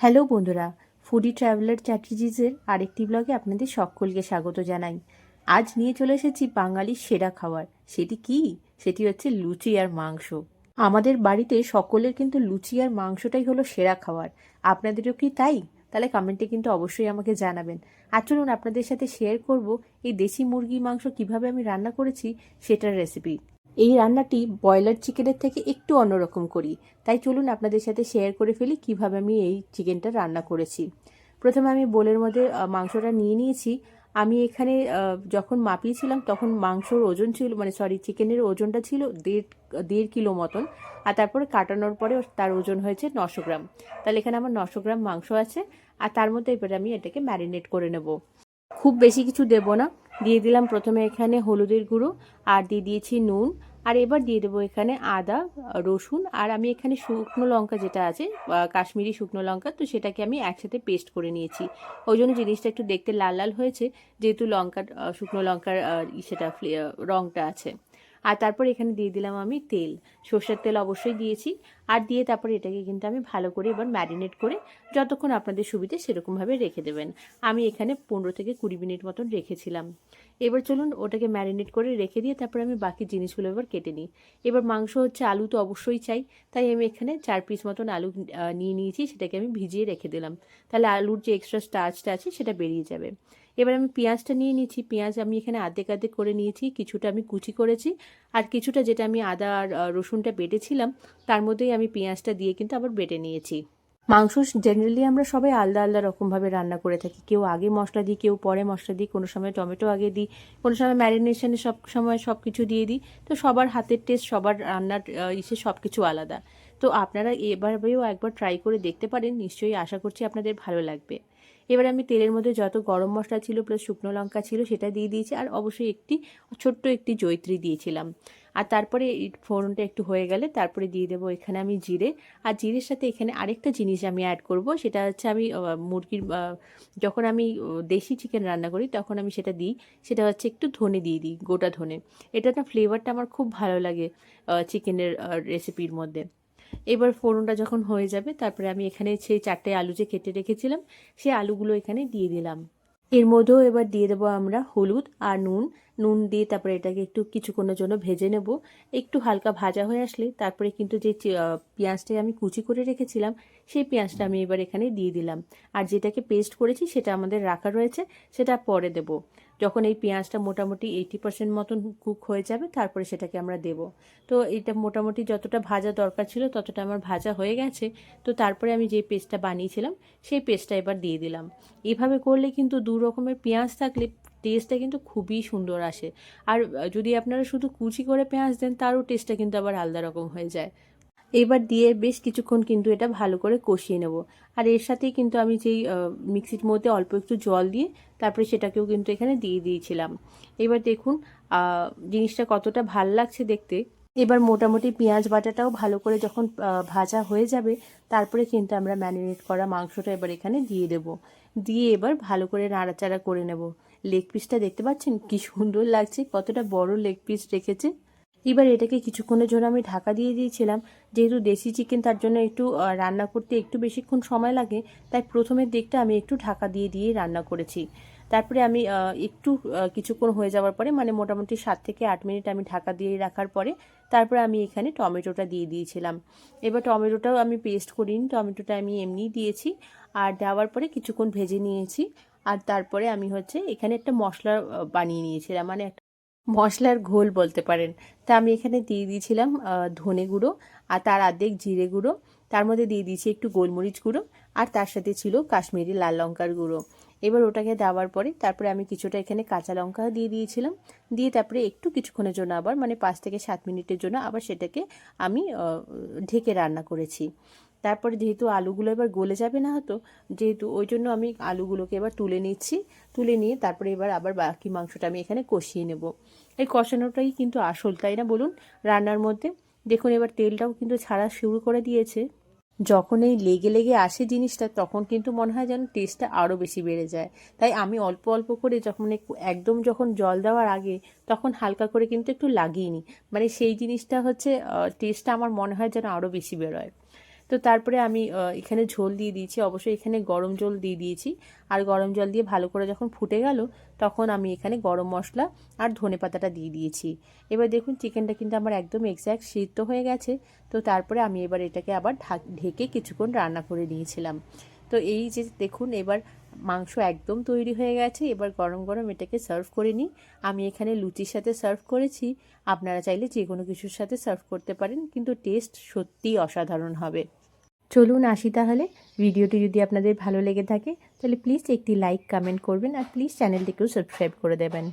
Hello বন্ধুরা foodie traveller চ্যাটার্জিজের আরেকটি ব্লগে আপনাদের সকলকে স্বাগত জানাই। আজ নিয়ে চলে এসেছি বাঙালির সেরা খাবার। সেটি কি? সেটি হচ্ছে লুচি আর মাংস। আমাদের বাড়িতে সকলের কিন্তু লুচি আর মাংসটাই হলো সেরা খাবার। আপনাদেরও কি তাই? তাহলে কমেন্টে কিন্তু অবশ্যই আমাকে জানাবেন। আর চলুন আপনাদের সাথে শেয়ার করব এই দেশি মুরগি মাংস কীভাবে আমি রান্না করেছি, সেটার রেসিপি এই রান্নাটি ব্রয়লার চিকেনের থেকে একটু অন্যরকম করি। তাই চলুন আপনাদের সাথে শেয়ার করে ফেলি কীভাবে আমি এই চিকেনটা রান্না করেছি। প্রথমে আমি বোলের মধ্যে মাংসটা নিয়ে নিয়েছি। আমি এখানে যখন মাপিয়েছিলাম তখন মাংসর ওজন ছিল মানে সরি চিকেনের ওজনটা ছিল দেড় দেড় কিলো মতন। আর তারপরে কাটানোর পরে তার ওজন হয়েছে নশো গ্রাম। তাহলে এখানে আমার নশো গ্রাম মাংস আছে। আর তার মধ্যে এবারে আমি এটাকে ম্যারিনেট করে নেব। খুব বেশি কিছু দেব না। দিয়ে দিলাম প্রথমে এখানে হলুদের গুঁড়ো। আর দিয়ে দিয়েছি নুন। আর এবার দিয়ে দেবো এখানে আদা রসুন, আর আমি এখানে শুকনো লঙ্কা যেটা আছে কাশ্মীরি শুকনো লঙ্কা, তো সেটাকে আমি একসাথে পেস্ট করে নিয়েছি। ওই জন্য জিনিসটা একটু দেখতে লাল লাল হয়েছে, যেহেতু লঙ্কার শুকনো লঙ্কার সেটা রঙটা আছে। আর তারপর এখানে দিয়ে দিলাম আমি তেল। সর্ষের তেল অবশ্যই দিয়েছি। আর দিয়ে তারপর এটাকে কিন্তু আমি ভালো করে এবার ম্যারিনেট করে যতক্ষণ আপনাদের সুবিধে সেরকমভাবে রেখে দেবেন। আমি এখানে পনেরো থেকে কুড়ি মিনিট মতন রেখেছিলাম। এবার চলুন ওটাকে ম্যারিনেট করে রেখে দিয়ে তারপর আমি বাকি জিনিসগুলো এবার কেটে নিই। এবার মাংস হচ্ছে আলু তো অবশ্যই চাই, তাই আমি এখানে চার পিস মতন আলু নিয়ে নিয়েছি, সেটাকে আমি ভিজিয়ে রেখে দিলাম। তাহলে আলুর যে এক্সট্রা স্টার্চটা আছে সেটা বেরিয়ে যাবে। এবার আমি পেঁয়াজটা নিয়ে নিয়েছি পেঁয়াজ আমি এখানে আর্ধেক আর্ধেক করে নিয়েছি, কিছুটা আমি কুচি করেছি আর কিছুটা যেটা আমি আদা আর রসুনটা বেটেছিলাম, তার মধ্যেই আমি পেঁয়াজটা দিয়ে কিন্তু আবার বেটে নিয়েছি। মাংস জেনারেলি আমরা সবাই আলাদা আলাদা রকমভাবে রান্না করে থাকি। কেউ আগে মশলা দিই, কেউ পরে মশলা দিই, কোনো সময় টমেটো আগে দিই, কোনো সময় ম্যারিনেশনে সব সময় সব কিছু দিয়ে দিই। তো সবার হাতের টেস্ট সবার রান্নার ইসে সব কিছু আলাদা। তো আপনারা এবারেও একবার ট্রাই করে দেখতে পারেন, নিশ্চয়ই আশা করছি আপনাদের ভালো লাগবে। এবার আমি তেলের মধ্যে যত গরম মশলা ছিল প্লাস শুকনো লঙ্কা ছিল, সেটা দিয়ে দিয়েছি। আর অবশ্যই একটি, ছোট্ট একটি জৈত্রী দিয়েছিলাম। আর তারপরে ফোড়নটা একটু হয়ে গেলে তারপরে দিয়ে দেবো এখানে আমি জিরে। আর জিরের সাথে এখানে আরেকটা জিনিস আমি অ্যাড করব, সেটা হচ্ছে আমি মুরগির যখন আমি দেশি চিকেন রান্না করি, তখন আমি সেটা দিই। সেটা হচ্ছে একটু ধনে দিয়ে দিই, গোটা ধনে। এটা না ফ্লেভারটা আমার খুব ভালো লাগে চিকেনের রেসিপির মধ্যে। এবার ফোড়নটা যখন হয়ে যাবে, তারপরে আমি এখানে সেই চারটে আলু যে কেটে রেখেছিলাম, সেই আলুগুলো এখানে দিয়ে দিলাম। এর মধ্যেও এবার দিয়ে দেবো আমরা হলুদ আর নুন। নুন দিয়ে তারপরে এটাকে একটু কিছুক্ষণের জন্য ভেজে নেব। একটু হালকা ভাজা হয়ে আসলে তারপরে কিন্তু যে চি- আহ, পেঁয়াজটা আমি কুচি করে রেখেছিলাম সেই পেঁয়াজটা আমি এবার এখানে দিয়ে দিলাম। আর যেটাকে পেস্ট করেছি সেটা আমাদের রাখা রয়েছে সেটা পরে দেব। যখন এই পেঁয়াজটা মোটামুটি এইটি পার্সেন্ট মতন কুক হয়ে যাবে তারপরে সেটাকে আমরা দেব। তো এটা মোটামুটি যতটা ভাজা দরকার ছিল ততটা আমার ভাজা হয়ে গেছে। তো তারপরে আমি যে পেস্টটা বানিয়েছিলাম সেই পেস্টটা এবার দিয়ে দিলাম। এভাবে করলে কিন্তু দু রকমের পেঁয়াজ থাকলে টেস্টটা কিন্তু খুবই সুন্দর আসে। আর যদি আপনারা শুধু কুচি করে পেঁয়াজ দেন, তারও টেস্টটা কিন্তু আবার আলাদা রকম হয়ে যায়। এবার দিয়ে বেশ কিছুক্ষণ কিন্তু এটা ভালো করে কষিয়ে নেব। আর এর সাথেই কিন্তু আমি যেই মিক্সির মধ্যে অল্প একটু জল দিয়ে তারপরে সেটাকেও কিন্তু এখানে দিয়ে দিয়েছিলাম। এবার দেখুন জিনিসটা কতটা ভালো লাগছে দেখতে। এবার মোটামুটি পেঁয়াজ বাটাটাও ভালো করে যখন ভাজা হয়ে যাবে, তারপরে কিন্তু আমরা ম্যারিনেট করা মাংসটা এবার এখানে দিয়ে দেব। দিয়ে এবার ভালো করে নাড়াচাড়া করে নেব। লেগ পিসটা দেখতে পাচ্ছেন? কি সুন্দর লাগছে, কতটা বড় লেগ পিস রেখেছে। এবার এটাকে কিছুক্ষণের জন্য আমি ঢাকা দিয়ে দিয়েছিলাম। যেহেতু দেশি চিকেন তার জন্য একটু রান্না করতে একটু বেশিক্ষণ সময় লাগে, তাই প্রথমের দিকটা আমি একটু ঢাকা দিয়ে দিয়ে রান্না করেছি। তারপরে আমি একটু কিছুক্ষণ হয়ে যাওয়ার পরে মানে মোটামুটি সাত থেকে আট মিনিট আমি ঢাকা দিয়ে রাখার পরে, তারপরে আমি এখানে টমেটোটা দিয়ে দিয়েছিলাম। এবার টমেটোটাও আমি পেস্ট করিনি, টমেটোটা আমি এমনিই দিয়েছি। আর দেওয়ার পরে কিছুক্ষণ ভেজে নিয়েছি। আর তারপরে আমি হচ্ছে এখানে একটা মশলা বানিয়ে নিয়েছিলাম মানে একটা মশলার ঘোল বলতে পারেন। তা আমি এখানে দিয়ে দিয়েছিলাম ধনে গুঁড়ো আর তার আর্ধেক জিরে গুঁড়ো। তার মধ্যে দিয়ে দিয়েছি একটু গোলমরিচ গুঁড়ো আর তার সাথে ছিল কাশ্মীরি লাল লঙ্কার গুঁড়ো। এবার ওটাকে দেওয়ার পরে তারপরে আমি কিছুটা এখানে কাঁচা লঙ্কা দিয়ে দিয়েছিলাম। দিয়ে তারপরে একটু কিছুক্ষণের জন্য আবার মানে পাঁচ থেকে সাত মিনিটের জন্য আবার সেটাকে আমি ঢেকে রান্না করেছি। তারপরে যেহেতু আলুগুলো এবার গলে যাবে না হতো, যেহেতু ওই জন্য আমি আলুগুলোকে এবার তুলে নিচ্ছি। তুলে নিয়ে তারপরে এবার আবার বাকি মাংসটা আমি এখানে কষিয়ে নেব। এই কষানোটাই কিন্তু আসল, তাই না বলুন? রান্নার মধ্যে। দেখুন এবার তেলটাও কিন্তু ছাড়া শুরু করে দিয়েছে। যখন এই লেগে লেগে আসে জিনিসটা, তখন কিন্তু মনে হয় যেন টেস্টটা আরও বেশি বেড়ে যায়। তাই আমি অল্প অল্প করে যখন একদম যখন জল দেওয়ার আগে, তখন হালকা করে কিন্তু একটু লাগিয়ে নিই। মানে সেই জিনিসটা হচ্ছে টেস্টটা আমার মনে হয় যেন আরও বেশি বেরোয়। তো তারপরে আমি এখানে ঝোল দিয়ে দিয়েছি। অবশ্যই এখানে গরম জল দিয়ে দিয়েছি। আর গরম জল দিয়ে ভালো করে যখন ফুটে গেল, তখন আমি এখানে গরম মশলা আর ধনে পাতাটা দিয়ে দিয়েছি। এবার দেখুন, চিকেনটা কিন্তু আমার একদম এক্স্যাক্ট সিদ্ধ হয়ে গেছে। তো তারপরে আমি এবার এটাকে আবার ঢাক- কিছুক্ষণ রান্না করে নিয়েছিলাম। তো এই যে দেখুন, এবার মাংস একদম তৈরি হয়ে গেছে। এবার গরম গরম এটাকে সার্ভ করে নিই। আমি এখানে লুচির সাথে সার্ভ করেছি। আপনারা চাইলে যে কোনো কিছুর সাথে সার্ভ করতে পারেন। কিন্তু টেস্ট সত্যিই অসাধারণ হবে। চলুন আসি তাহলে। ভিডিওটি যদি আপনাদের ভালো লেগে থাকে, তাহলে প্লিজ একটি লাইক কমেন্ট করবেন আর প্লিজ চ্যানেলটিকেও সাবস্ক্রাইব করে দেবেন।